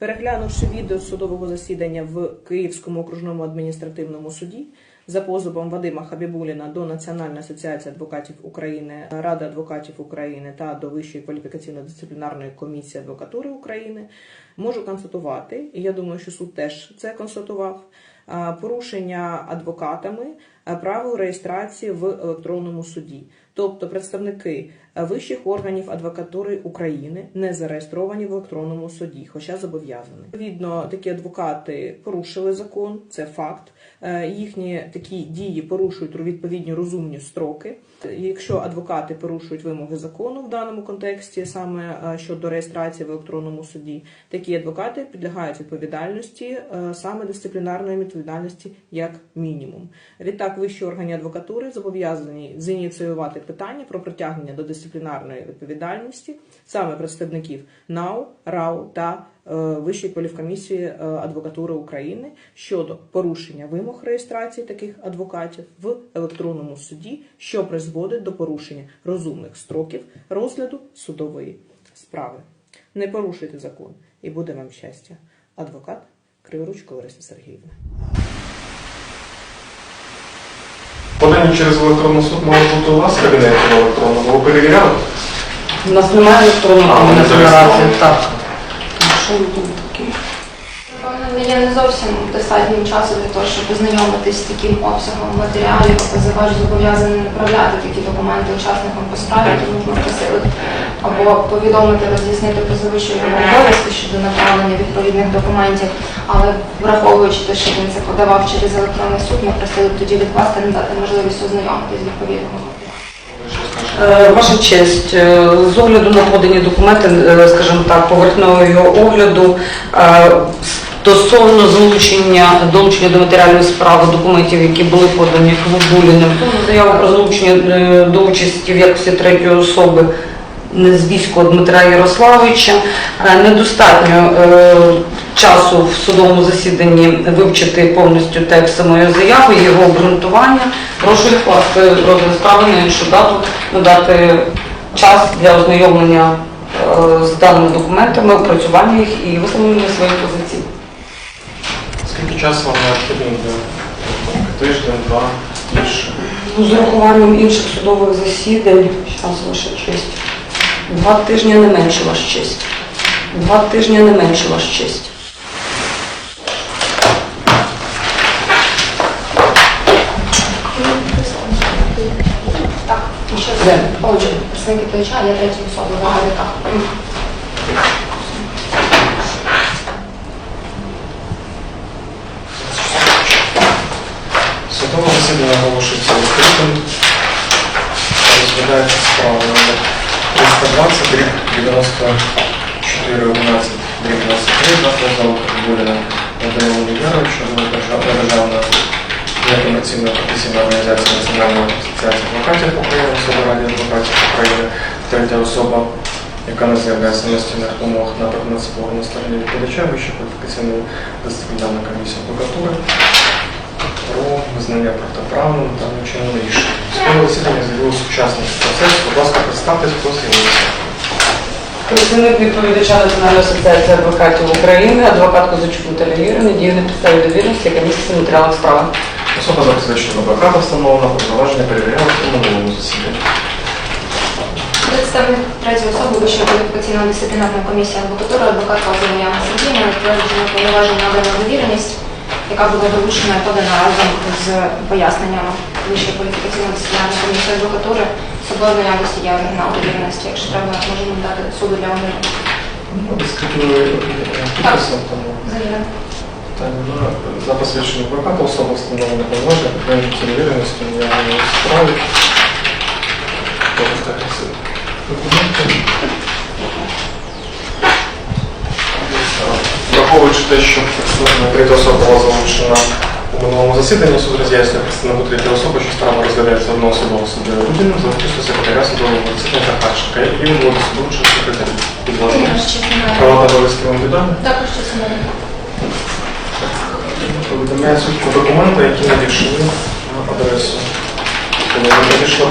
Переглянувши відео судового засідання в Київському окружному адміністративному суді за позовом Вадима Хабібуліна до Національної асоціації адвокатів України, Ради адвокатів України та до Вищої кваліфікаційно-дисциплінарної комісії адвокатури України, можу констатувати, і я думаю, що суд теж це констатував. А, Порушення адвокатами а, правил реєстрації в електронному суді, тобто представники вищих органів адвокатури України не зареєстровані в електронному суді, хоча зобов'язані. Відповідно, такі адвокати порушили закон, це факт. Е, Їхні такі дії порушують відповідні розумні строки. Якщо адвокати порушують вимоги закону в даному контексті, саме е, щодо реєстрації в електронному суді, такі адвокати підлягають відповідальності е, саме дисциплінарної відповідальності як мінімум. Відтак, вищі органи адвокатури зобов'язані зініціювати питання про притягнення до дисциплінарної відповідальності саме представників НАУ, РАУ та е, Вищої кваліфкомісії е, адвокатури України щодо порушення вимог реєстрації таких адвокатів в електронному суді, що призводить до порушення розумних строків розгляду судової справи. Не порушуйте закон і буде вам щастя. Адвокат Криворучко Лариса Сергіївна. Подання через електронний суд може бути у вас в кабінеті в електронному. Ви перевіряли? У нас немає електронного А, кабінету наразі. зареєстровані? Так. Що ви тут такі? Напевно, не є не зовсім достатнім часу для того, щоб ознайомитись з таким обсягом матеріалів, а позивач зобов'язаний направляти такі документи учасникам по справі, тому ми або повідомити, роз'яснити позивачу його обов'язки щодо направлення відповідних документів, але враховуючи те, що він це подавав через електронний суд, ми просили б тоді відкласти, не дати можливість ознайомитись з відповідного? Е, Ваша честь, е, з огляду на подані документи, е, скажімо так, поверхневого його огляду, стосовно залучення, долучення до матеріальної справи документів, які були подані Хвобуліним, заяву про залучення до участі в якості третьої особи Незвіського Дмитра Ярославовича, е, недостатньо е, часу в судовому засіданні вивчити повністю текст самої заяви, його обґрунтування. Прошу відкласти розгляд справи на іншу дату, надати час для ознайомлення е, з даними документами, опрацювання їх і висловлення своїх позицій. Скільки часу вам необхідно для тиждень, два, більше? Ну, З урахуванням інших судових засідань, зараз ваша честь. Два тижні не менше ваш честь. Два тижні не менше ваш честь. Так, і ще Де? Отже, представники ТОЧА, я третя особа в АГК. Судове засідання оголошується відкритим. Розглядається справа номер 320, дріб 94 11 дріб 23, на позову Кабуліна Вадима Володимировича, державна некомерційна професійна організація Національної асоціації адвокатів України, Собраді адвокатів України, третя особа, яка не заявляє самостійних вимог на принципово на стороні відповідача, Вища кваліфікаційна дисциплінарна комісія адвокатури визнання протиправним та вчинення рішення. Судове засідання з'явилися учасники процесу. Будь ласка, представтесь, хто з'явився. Представник відповідача Національної асоціації адвокатів України, адвокат Козачук Наталія Юрівна, діє на підставі довіреності, яка міститься матеріалах справи. Особа забезпечена адвоката встановлена, повноваження перевіряли у минулому засіданні. Представник третьої особи Вищої кваліфікаційної дисциплінарної комісії адвокатури, адвокат Павлова Яна Сергіївна, повноваження надана довіреність, яка була долучена і подана разом з поясненнями Вищої кваліфікаційної дисциплінарної комісії адвокатури. В наявності є оригінал довіреності, якщо треба, можемо дати суду для ознайомлення. Ну, тому Завірено. питання. За посвідчення адвоката особа встановлена повноваження, прийняті довіреності, наявної справи. Документи. Враховуючи те, що підсудна третя особа була залучена у минулому засіданні, суд роз'яснює представнику третьої особи, що справа розглядається одноособово судовою людиною за участю секретаря судового засідання Захарченка, і він буде суду чи секретарі. Будь ласка. Права та обов'язки вам відомі? Також мене. Повідомляє суть про документи, які надійшли на адресу. Коли вони надійшли